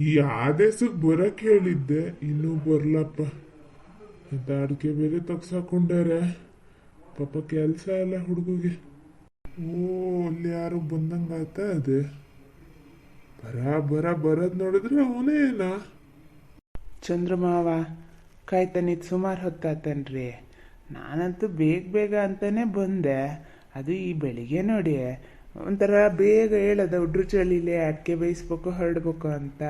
ಈ ಆದೇಶಕ್ಕೆ ಬರಕ್ಕೆ ಹೇಳಿದ್ದೆ, ಇನ್ನೂ ಬರ್ಲಪ್ಪ. ಅಂತ ಅಡಿಕೆ ಬೇರೆ ತಗ್ಸಾಕೊಂಡಾರೆ? ಪಾಪ ಕೆಲಸ ಇಲ್ಲ ಹುಡುಗಿಗೆ. ಓ, ಅಲ್ಲಿ ಯಾರು ಬಂದಂಗಾಯ್ತ ಅದೇ? ಬರ ಬರ, ಬರದ್ ನೋಡಿದ್ರೆ ಅವನೇನಾ ಚಂದ್ರಮಾವ ಕಾಯ್ತಾನಿದ್ ಸುಮಾರು ಹೊತ್ತಾತನ್ರಿ. ನಾನಂತೂ ಬೇಗ ಬೇಗ ಅಂತಾನೆ ಬಂದೆ. ಅದು ಈ ಬೆಳಿಗ್ಗೆ ನೋಡಿ. ಒಂಥರ ಬೇಗ ಹೇಳದ ಹುಡ್ರು ಚಳಿಲಿ ಅಡಿಕೆ ಬೇಯಿಸ್ಬೇಕು ಹರಡ್ಬೇಕು ಅಂತ.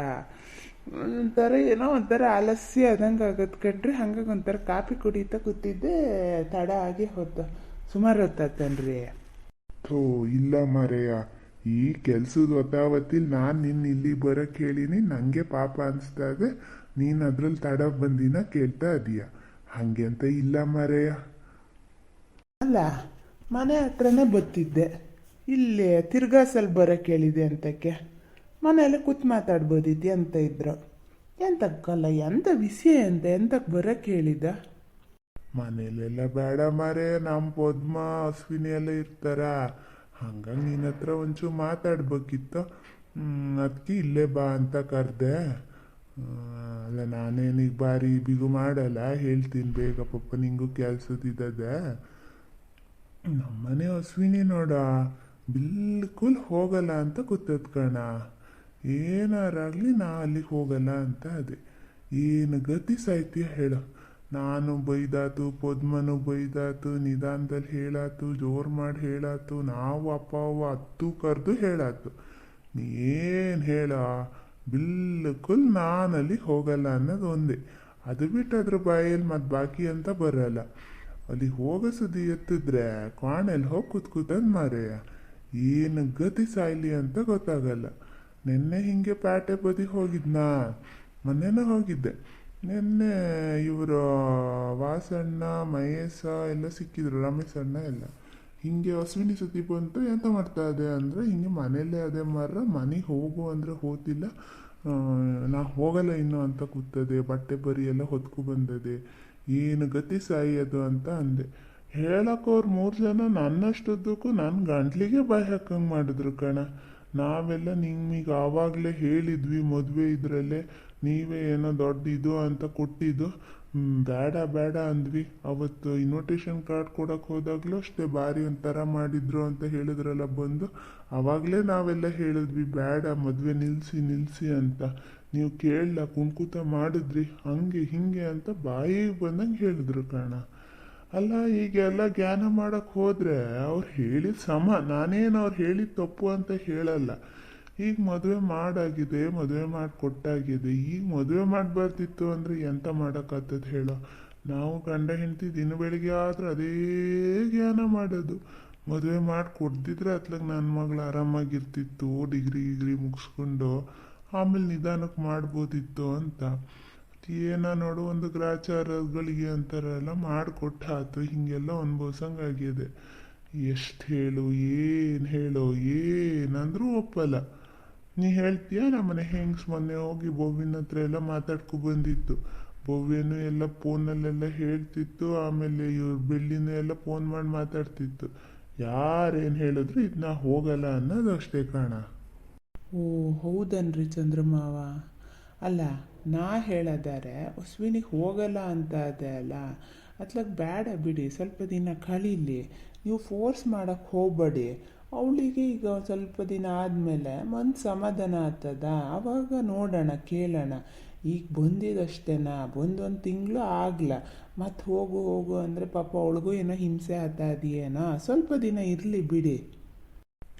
ಒಂಥರ ಏನೋ ಒಂಥರ ಆಲಸ್ಯ ಆದಂಗೆ ಆಗೋದು ಕಟ್ರಿ ಹಂಗಾಗಿ ಒಂಥರ ಕಾಫಿ ಕುಡಿತಾ ಕೂತಿದ್ದೆ ತಡ ಆಗಿ ಹೊತ್ತು ಸುಮಾರು ಹೊತ್ತಾತನ್ರಿ. ಥೋ ಇಲ್ಲ ಮರೆಯ ಈ ಕೆಲ್ಸದ ಹೊತ್ತಾವತ್ತಿಲ್ ನಾನು ನಿನ್ನ ಇಲ್ಲಿ ಬರೋ ಹೇಳಿನಿ ನನಗೆ ಪಾಪ ಅನಿಸ್ತಾ ಇದೆ. ನೀನು ಅದ್ರಲ್ಲಿ ತಡ ಬಂದಿನ ಕೇಳ್ತಾ ಇದೀಯ. ಹಂಗೆ ಅಂತ ಇಲ್ಲ ಮಾರಯ್ಯ. ಅಲ್ಲ ಮನೆ ಹತ್ರನೇ ಬತ್ತಿದ್ದೆ. ಇಲ್ಲಿ ತಿರ್ಗಾಸಲ್ಲಿ ಬರೋಕ್ಕೆ ಹೇಳಿದೆ ಅಂತಕ್ಕೆ. ಮನೆಯಲ್ಲೇ ಕೂತ್ ಮಾತಾಡ್ಬೋದಿತ್ತು ಅಂತ ಇದ್ರು. ಎಂತಕ್ಕಲ್ಲ ಎಂತ ವಿಷಯ ಅಂತ ಎಂತಕ್ಕೆ ಬರೋಕ್ಕೆ ಹೇಳಿದ ಮನೇಲೆಲ್ಲ ಬೇಡ ಮಾರೆ ನಮ್ಮ ಪದ್ಮ, ಅಶ್ವಿನಿ ಎಲ್ಲ ಇರ್ತಾರ. ಹಂಗಾಗಿ ನಿನ್ನ ಹತ್ರ ಒಂಚೂರು ಮಾತಾಡ್ಬೇಕಿತ್ತು. ಅದಕ್ಕೆ ಇಲ್ಲೇ ಬಾ ಅಂತ ಕರೆದೆ. ಅಲ್ಲ ನಾನೇನೀಗ ಬಾರಿ ಬಿಗು ಮಾಡಲ್ಲ, ಹೇಳ್ತೀನಿ ಬೇಗ ಪಪ್ಪ ನಿಂಗೂ ಕೆಲ್ಸದಿದ್ದದೆ ನಮ್ಮನೆ ಅಶ್ವಿನಿ ನೋಡ. ಬಿಲ್ಕುಲ್ ಹೋಗಲ್ಲ ಅಂತ ಗೊತ್ತದ ಕಣ. ಏನಾರಾಗ್ಲಿ ನಾ ಅಲ್ಲಿಗೆ ಹೋಗಲ್ಲ ಅಂತ ಅದೇ. ಏನು ಗತಿ ಸಾಹಿತ್ಯ ಹೇಳು. ನಾನು ಬೈದಾತು, ಪದ್ಮನು ಬೈದಾತು ನಿಧಾನದಲ್ಲಿ ಹೇಳಾತು, ಜೋರು ಮಾಡಿ ಹೇಳಾತು, ನಾವು ಅಪ್ಪ ಅವ್ವ ಹತ್ತು ಕರೆದು ಹೇಳಾತು. ನೀ ಏನು ಹೇಳ? ಬಿಲ್ಕುಲ್ ನಾನು ಹೋಗಲ್ಲ ಅನ್ನೋದು ಒಂದೇ. ಅದು ಬಿಟ್ಟು ಅದ್ರ ಬಾಯಲ್ಲಿ ಮತ್ತು ಬಾಕಿ ಅಂತ ಬರಲ್ಲ. ಅಲ್ಲಿ ಹೋಗೋ ಸುದ್ದಿ ಎತ್ತಿದ್ರೆ ಕ್ವಾಣೆಲ್ಲಿ ಹೋಗಿ ಕೂತ್ಕೂತಂದು ಮಾರೆಯ ಏನು ಗತಿ ಸಾಯ್ಲಿ ಅಂತ ಗೊತ್ತಾಗಲ್ಲ. ನಿನ್ನೆ ಹಿಂಗೆ ಪ್ಯಾಟೆ ಬದಿ ಹೋಗಿದ್ನಾ ಮೊನ್ನೆನೂ ಹೋಗಿದ್ದೆ. ನಿನ್ನೆ ಇವರು ವಾಸಣ್ಣ, ಮಹೇಶ ಎಲ್ಲ ಸಿಕ್ಕಿದ್ರು, ರಮೇಶ್ ಅಣ್ಣ ಎಲ್ಲ. ಹಿಂಗೆ ಅಶ್ವಿನಿ ಸುದ್ದಿ ಬಂತು ಎಂತ ಮಾಡ್ತಾ ಇದೆ ಅಂದರೆ ಹಿಂಗೆ ಮನೆಯಲ್ಲೇ ಅದೇ ಮಾರ ಮನೆಗೆ ಹೋಗು ಅಂದರೆ ಹೋತಿಲ್ಲ. ನಾ ಹೋಗಲ್ಲ ಇನ್ನು ಅಂತ ಕೂತದೆ, ಬಟ್ಟೆ ಬರಿ ಎಲ್ಲ ಹೊತ್ಕೊ ಬಂದದೆ. ಏನು ಗತಿ ಸಾಯಿ ಅದು ಅಂತ ಅಂದೆ. ಹೇಳಕ್ಕೆ ಅವ್ರು ಮೂರು ಜನ ನನ್ನಷ್ಟುದ್ದಕ್ಕೂ ನನ್ನ ಗಂಟ್ಲಿಗೆ ಬಾಯಿ ಹಾಕಂಗೆ ಮಾಡಿದ್ರು ಕಣ. ನಾವೆಲ್ಲ ನಿಮಗೆ ಆವಾಗಲೇ ಹೇಳಿದ್ವಿ ಮದುವೆ ಇದರಲ್ಲೇ, ನೀವೇ ಏನೋ ದೊಡ್ಡ ಇದು ಅಂತ ಕೊಟ್ಟಿದ್ದು. ಬೇಡ ಬೇಡ ಅಂದ್ವಿ. ಅವತ್ತು ಇನ್ವಿಟೇಷನ್ ಕಾರ್ಡ್ ಕೊಡೋಕೆ ಹೋದಾಗಲೂ ಅಷ್ಟೇ ಭಾರಿ ಒಂಥರ ಮಾಡಿದ್ರು ಅಂತ ಹೇಳಿದ್ರಲ್ಲ ಬಂದು. ಆವಾಗಲೇ ನಾವೆಲ್ಲ ಹೇಳಿದ್ವಿ ಬೇಡ ಮದುವೆ ನಿಲ್ಲಿಸಿ ನಿಲ್ಲಿಸಿ ಅಂತ. ನೀವು ಕೇಳಲ್ಲ ಕುಣ್ಕುತ ಮಾಡಿದ್ರಿ, ಹಂಗೆ, ಹಿಂಗೆ ಅಂತ ಬಾಯಿಗೆ ಬಂದಂಗೆ ಹೇಳಿದ್ರು ಕಣ. ಅಲ್ಲ, ಈಗೆಲ್ಲ ಜ್ಞಾನ ಮಾಡಕ್ ಹೋದ್ರೆ ಅವ್ರು ಹೇಳಿದ ಸಮ, ನಾನೇನು ಅವ್ರು ಹೇಳಿದ ತಪ್ಪು ಅಂತ ಹೇಳಲ್ಲ. ಈಗ ಮದುವೆ ಮಾಡಾಗಿದೆ, ಮದುವೆ ಮಾಡಿ ಕೊಟ್ಟಾಗಿದೆ, ಈಗ ಮದುವೆ ಮಾಡಬಾರ್ದಿತ್ತು ಅಂದರೆ ಎಂತ ಮಾಡೋಕ್ಕಾಗ್ತದೆ ಹೇಳೋ. ನಾವು ಗಂಡ ಹೆಂಡತಿ ದಿನ ಬೆಳಿಗ್ಗೆ ಆದ್ರೆ ಅದೇ ಜ್ಞಾನ ಮಾಡೋದು. ಮದುವೆ ಮಾಡಿ ಕೊಡ್ದಿದ್ರೆ ಅತ್ಲಾಗ ನನ್ನ ಮಗಳು ಆರಾಮಾಗಿರ್ತಿತ್ತು, ಡಿಗ್ರಿ ಗಿಗ್ರಿ ಮುಗಿಸ್ಕೊಂಡು, ಆಮೇಲೆ ನಿಧಾನಕ್ಕೆ ಮಾಡ್ಬೋದಿತ್ತು ಅಂತ. ಏನ ನೋಡು, ಒಂದು ಗ್ರಾಚಾರಗಳಿಗೆ ಅಂತಾರಲ್ಲ ಮಾಡಿಕೊಟ್ಟು ಹೀಗೆಲ್ಲ ಹಿಂಗೆಲ್ಲ ಅನ್ಭವ್ಸಂಗಾಗಿದೆ ಎಷ್ಟು ಹೇಳು, ಏನು ಹೇಳು, ಏನಂದ್ರೂ ಒಪ್ಪಲ್ಲ. ನೀ ಹೇಳ್ತೀಯ ನಮ್ಮನೆ ಹೆಂಗ್ಸ್ ಮೊನ್ನೆ ಹೋಗಿ ಬೋವಿನ ಹತ್ರ ಎಲ್ಲ ಮಾತಾಡ್ಕೊ ಬಂದಿತ್ತು. ಬೋವಿಯನ್ನು ಎಲ್ಲ ಫೋನಲ್ಲೆಲ್ಲ ಹೇಳ್ತಿತ್ತು, ಆಮೇಲೆ ಇವ್ರ ಬೆಳ್ಳಿನೂ ಎಲ್ಲ ಫೋನ್ ಮಾಡಿ ಮಾತಾಡ್ತಿತ್ತು. ಯಾರೇನು ಹೇಳಿದ್ರು ಇದನ್ನ ಹೋಗಲ್ಲ ಅನ್ನೋದು ಅಷ್ಟೇ ಕಾಣ. ಓ, ಹೌದನ್ರಿ ಚಂದ್ರಮಾವ. ಅಲ್ಲ, ನಾ ಹೇಳದಾರೆ ಅಶ್ವಿನಿಗೆ ಹೋಗಲ್ಲ ಅಂತ ಅದೆ ಅಲ್ಲ. ಅತ್ಲಾಗ ಬೇಡ ಬಿಡಿ, ಸ್ವಲ್ಪ ದಿನ ಕಳೀಲಿ. ನೀವು ಫೋರ್ಸ್ ಮಾಡೋಕ್ಕೆ ಹೋಗಬೇಡಿ. ಅವಳಿಗೆ ಈಗ ಸ್ವಲ್ಪ ದಿನ ಆದಮೇಲೆ ಮನ್ಸು ಸಮಾಧಾನ ಆಗ್ತದ? ಆವಾಗ ನೋಡೋಣ, ಕೇಳೋಣ. ಈಗ ಬಂದಿದ್ದಷ್ಟೇನಾ ಬಂದೊಂದು ತಿಂಗಳು ಆಗಲ್ಲ ಮತ್ತೆ ಹೋಗು ಹೋಗು ಅಂದರೆ ಪಾಪ ಅವಳಿಗೂ ಏನೋ ಹಿಂಸೆ ಆಗ್ತಾ ಇದೆಯೇನೋ? ಸ್ವಲ್ಪ ದಿನ ಇರಲಿ ಬಿಡಿ.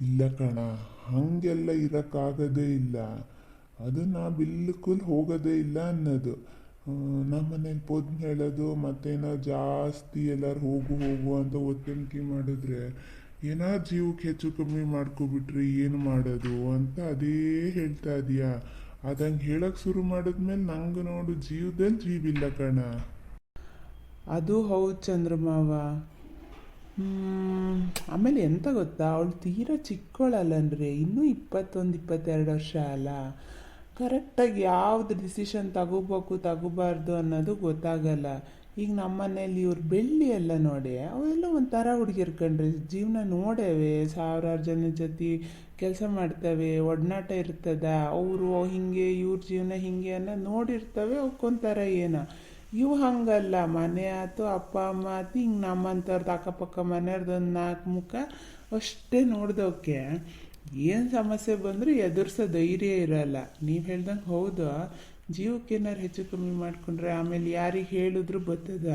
ಇಲ್ಲ ಕಣ, ಹಾಗೆಲ್ಲ ಇರೋಕ್ಕಾಗೋದೇ ಇಲ್ಲ. ಅದು ನಾ ಬಿಲ್ಕುಲ್ ಹೋಗೋದೇ ಇಲ್ಲ ಅನ್ನೋದು. ನಮ್ಮ ಮನೇಲಿ ಪೊದ್ನ ಹೇಳೋದು, ಮತ್ತೇನೋ ಜಾಸ್ತಿ ಎಲ್ಲರೂ ಹೋಗು ಹೋಗು ಅಂತ ಒತ್ತಂಕಿ ಮಾಡಿದ್ರೆ ಏನೋ ಜೀವಕ್ಕೆ ಹೆಚ್ಚು ಕಮ್ಮಿ ಮಾಡ್ಕೊಬಿಟ್ರಿ ಏನು ಮಾಡೋದು ಅಂತ ಅದೇ ಹೇಳ್ತಾ ಇದೀಯಾ. ಅದಂಗೆ ಹೇಳಕ್ ಶುರು ಮಾಡಿದ್ಮೇಲೆ ನಂಗೆ ನೋಡು ಜೀವದಲ್ಲಿ ಜೀವಿಲ್ಲ ಕಣ. ಅದು ಹೌದು ಚಂದ್ರಮಾವ. ಆಮೇಲೆ ಎಂತ ಗೊತ್ತಾ, ಅವಳು ತೀರಾ ಚಿಕ್ಕವಳಲ್ಲನ್ರಿ ಇನ್ನೂ ಇಪ್ಪತ್ತೊಂದು, ಇಪ್ಪತ್ತೆರಡು ವರ್ಷ ಅಲ್ಲ. ಕರೆಕ್ಟಾಗಿ ಯಾವ್ದು ಡಿಸಿಷನ್ ತಗೋಬೇಕು, ತಗೋಬಾರ್ದು ಅನ್ನೋದು ಗೊತ್ತಾಗಲ್ಲ. ಈಗ ನಮ್ಮ ಮನೇಲಿ ಇವ್ರು ಬೆಳ್ಳಿ ಎಲ್ಲ ನೋಡಿ, ಅವೆಲ್ಲ ಒಂಥರ ಹುಡುಗಿರ್ ಕಣ್ರಿ. ಜೀವನ ನೋಡೇವೆ ಸಾವಿರಾರು ಜನ ಜೊತೆ ಕೆಲಸ ಮಾಡ್ತವೆ, ಒಡನಾಟ ಇರ್ತದ. ಅವರು ಹಿಂಗೆ, ಇವ್ರ ಜೀವನ ಹಿಂಗೆ ಅನ್ನೋ ನೋಡಿರ್ತವೆ ಅವಕ್ಕೊಂಥರ ಏನೋ. ಇವು ಹಂಗಲ್ಲ. ಮನೆ ಆಯ್ತು ಅಪ್ಪ, ಅಮ್ಮ ಆತು ಹಿಂಗೆ ನಮ್ಮಂಥವ್ರದ್ದು ಅಕ್ಕಪಕ್ಕ ಮನೆಯವ್ರದ್ದು ಒಂದು ನಾಲ್ಕು ಮುಖ ಅಷ್ಟೇ ನೋಡ್ದವಕ್ಕೆ ಏನು ಸಮಸ್ಯೆ ಬಂದರೂ ಎದುರಿಸೋ ಧೈರ್ಯ ಇರಲ್ಲ. ನೀವು ಹೇಳ್ದಂಗೆ ಹೌದು. ಜೀವಕ್ಕೆ ಏನಾರು ಹೆಚ್ಚು ಕಮ್ಮಿ ಮಾಡಿಕೊಂಡ್ರೆ ಆಮೇಲೆ ಯಾರಿಗೆ ಹೇಳಿದ್ರು ಬರ್ತದ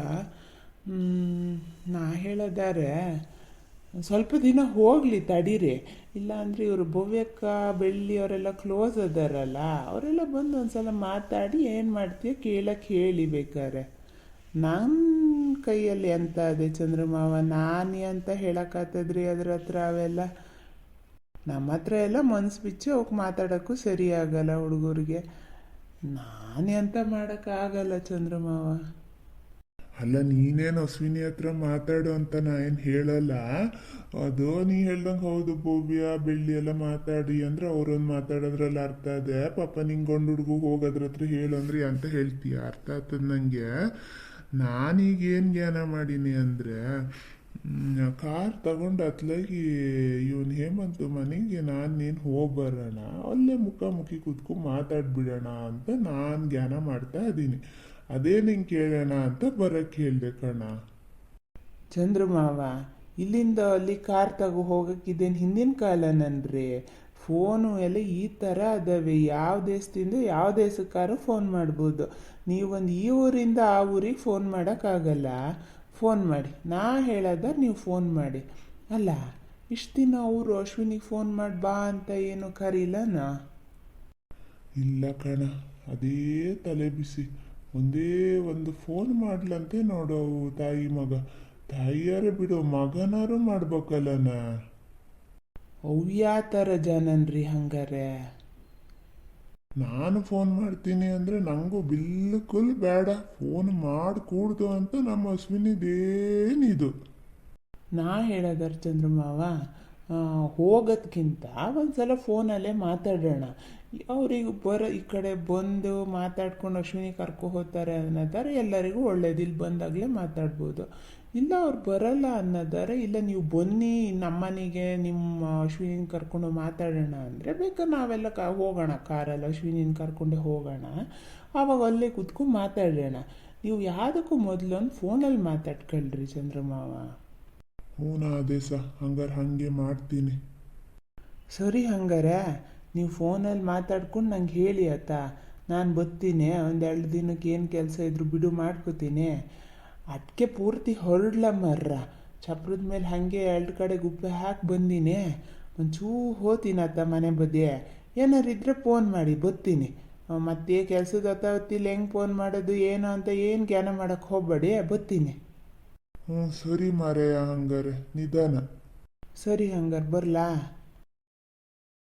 ನಾ ಹೇಳೋದಾರೆ ಸ್ವಲ್ಪ ದಿನ ಹೋಗಲಿ ತಡೀರಿ. ಇಲ್ಲಾಂದರೆ ಇವರು ಭವ್ಯಕ್ಕ, ಬೆಳ್ಳಿ ಅವರೆಲ್ಲ ಕ್ಲೋಸ್ ಅದಾರಲ್ಲ, ಅವರೆಲ್ಲ ಬಂದು ಒಂದ್ಸಲ ಮಾತಾಡಿ ಏನು ಮಾಡ್ತೀಯ ಕೇಳಕ್ಕೆ ಹೇಳಿ ಬೇಕಾರೆ ನನ್ನ ಕೈಯಲ್ಲಿ ಅಂತ ಅದೇ ಚಂದ್ರಮಾವ? ನಾನೇ ಅಂತ ಹೇಳಕ್ಕಾಗ್ತದ್ರಿ ಅದ್ರ ಹತ್ರ ಅವೆಲ್ಲ? ನಮ್ಮ ಹತ್ರ ಎಲ್ಲ ಮನ್ಸು ಬಿಚ್ಚಿ ಅವಕ್ಕೆ ಮಾತಾಡೋಕ್ಕೂ ಸರಿ ಆಗಲ್ಲ ಹುಡುಗರಿಗೆ. ನಾನೇ ಅಂತ ಮಾಡೋಕ್ಕಾಗಲ್ಲ ಚಂದ್ರಮಾವ. ಅಲ್ಲ, ನೀನೇನು ಅಶ್ವಿನಿ ಹತ್ರ ಮಾತಾಡು ಅಂತ ನಾ ಏನು ಹೇಳಲ್ಲ? ಅದು ನೀ ಹೇಳ್ದಂಗೆ ಹೌದು ಭವ್ಯ, ಬೆಳ್ಳಿ ಎಲ್ಲ ಮಾತಾಡಿ ಅಂದ್ರೆ ಅವ್ರೊಂದು ಮಾತಾಡೋದ್ರಲ್ಲಿ ಅರ್ಥ ಇದೆ. ಪಾಪ ನಿಂಗೆ ಗಂಡು ಹುಡುಗ ಹೋಗೋದ್ರ ಹತ್ರ ಹೇಳು ಅಂದ್ರೆ ಅಂತ ಹೇಳ್ತೀಯ? ಅರ್ಥ ಆಗ್ತದೆ ನನಗೆ ನಾನೀಗ ಏನು ಜ್ಞಾನ ಮಾಡೀನಿ ಅಂದರೆ ಕಾರ್ ತಗೊಂಡು ಅತ್ಲಾಗಿ ಇವನು ಹೇಮಂತ್ ಮನೆಗೆ ನಾನು ನೀನು ಹೋಗಿ ಬರೋಣ ಅಲ್ಲೇ ಮುಖಾಮುಖಿ ಕೂತ್ಕೊಂಡು ಮಾತಾಡ್ಬಿಡೋಣ ಅಂತ ನಾನು ಧ್ಯಾನ ಮಾಡ್ತಾ ಇದ್ದೀನಿ. ಅದೇ ನಿಂಗೆ ಕೇಳೋಣ ಅಂತ ಬರಕ್ಕೆ ಹೇಳಿದೆ ಕಣ. ಚಂದ್ರಮಾವ ಇಲ್ಲಿಂದ ಅಲ್ಲಿ ಕಾರ್ ತಗೋ ಹೋಗಕ್ಕೆ ಇದೇನು ಹಿಂದಿನ ಕಾಲ ನನ್ರಿ ಫೋನು ಎಲ್ಲ ಈ ಥರ ಅದಾವೆ, ಯಾವ ದೇಶದಿಂದ ಯಾವ ದೇಶಕ್ಕಾರು ಫೋನ್ ಮಾಡ್ಬೋದು. ನೀವೊಂದು ಈ ಊರಿಂದ ಆ ಊರಿಗೆ ಫೋನ್ ಮಾಡೋಕ್ಕಾಗಲ್ಲ ಫೋನ್ ಮಾಡಿ. ನಾ ಹೇಳೋದ ನೀವು ಫೋನ್ ಮಾಡಿ. ಅಲ್ಲ ಇಷ್ಟು ದಿನ ಅವರು ಅಶ್ವಿನಿಗೆ ಫೋನ್ ಮಾಡಿ ಬಾ ಅಂತ ಏನು ಕರೀಲನಾ? ಇಲ್ಲ ಕಣ ಅದೇ ತಲೆ ಬಿಸಿ. ಒಂದೇ ಒಂದು ಫೋನ್ ಮಾಡ್ಲಂತೆ ನೋಡೋ ತಾಯಿ ಮಗ. ತಾಯಿಯಾರೇ ಬಿಡು ಮಗನಾರು ಮಾಡ್ಬೇಕಲ್ಲನ? ಅವು ಯಾವ ಥರ ಜನನ್ರಿ ಹಂಗಾರೆ? ನಾನು ಫೋನ್ ಮಾಡ್ತೀನಿ ಅಂದ್ರೆ ನಂಗೂ ಬಿಲ್ಕುಲ್ ಬೇಡ. ಫೋನ್ ಮಾಡಿಕೂಡ್ದು ಅಂತ ನಮ್ಮ ಅಶ್ವಿನಿದೇನಿದು ನಾ ಹೇಳೋದಾರ ಚಂದ್ರಮಾವ ಹೋಗೋದ್ಕಿಂತ ಒಂದ್ಸಲ ಫೋನಲ್ಲೇ ಮಾತಾಡೋಣ. ಅವ್ರಿಗೆ ಬರೋ, ಈ ಕಡೆ ಬಂದು ಮಾತಾಡ್ಕೊಂಡು ಅಶ್ವಿನಿ ಕರ್ಕೊ ಹೋಗ್ತಾರೆ ಅನ್ನೋದಾರೆ ಎಲ್ಲರಿಗೂ ಒಳ್ಳೇದು ಇಲ್ಲಿ ಬಂದಾಗಲೇ ಮಾತಾಡ್ಬೋದು. ಇಲ್ಲ ಅವ್ರು ಬರಲ್ಲ ಅನ್ನೋದಾರೆ ಇಲ್ಲ ನೀವು ಬನ್ನಿ ನಮ್ಮನೆಗೆ ನಿಮ್ಮ ಅಶ್ವಿನಿನ ಕರ್ಕೊಂಡು ಮಾತಾಡೋಣ ಅಂದರೆ ಬೇಕಾದ್ರೆ ನಾವೆಲ್ಲ ಕ ಹೋಗೋಣ ಕಾರಲ್ಲಿ ಅಶ್ವಿನಿನ ಕರ್ಕೊಂಡು ಹೋಗೋಣ. ಆವಾಗ ಅಲ್ಲೇ ಕುತ್ಕೊಂಡು ಮಾತಾಡೋಣ. ನೀವು ಯಾವುದಕ್ಕೂ ಮೊದಲು ಒಂದು ಫೋನಲ್ಲಿ ಮಾತಾಡ್ಕೊಳ್ರಿ ಚಂದ್ರಮಾವ. ಹ್ಞೂ ಅದೇ ಸಹ ಹಂಗಾರೆ ಹಾಗೆ ಮಾಡ್ತೀನಿ. ಸರಿ ಹಂಗಾರೆ ನೀವು ಫೋನಲ್ಲಿ ಮಾತಾಡ್ಕೊಂಡು ನಂಗೆ ಹೇಳಿ ಆಯ್ತಾ? ನಾನು ಬರ್ತೀನಿ ಒಂದು ಎರಡು ದಿನಕ್ಕೆ ಏನು ಕೆಲಸ ಇದ್ರು ಬಿಡು ಮಾಡ್ಕೋತೀನಿ. ಅದಕ್ಕೆ ಪೂರ್ತಿ ಹೊರಡ್ಲ ಮರ್ರ. ಚಪ್ರದ ಮೇಲೆ ಹಾಗೆ ಎರಡು ಕಡೆ ಗುಪ್ಪೆ ಹಾಕಿ ಬಂದೀನಿ. ಒಂಚೂ ಹೋತೀನಿ ಅತ್ತ ಮನೆ ಬದಿಯ. ಏನಾರಿದ್ರೆ ಫೋನ್ ಮಾಡಿ ಬರ್ತೀನಿ ಮತ್ತೆ ಕೆಲಸದ ಹೊತ್ತಿಲ್ಲ ಹೆಂಗೆ ಫೋನ್ ಮಾಡೋದು ಏನು ಅಂತ ಏನು ಜ್ಞಾನ ಮಾಡೋಕ್ಕೆ ಹೋಗ್ಬೇಡಿ ಬತ್ತೀನಿ. ಹ್ಞೂ ಸರಿ ಮಾರೇ ಹಂಗಾರೆ. ನಿಧಾನ. ಸರಿ ಹಂಗಾರೆ ಬರಲಾ?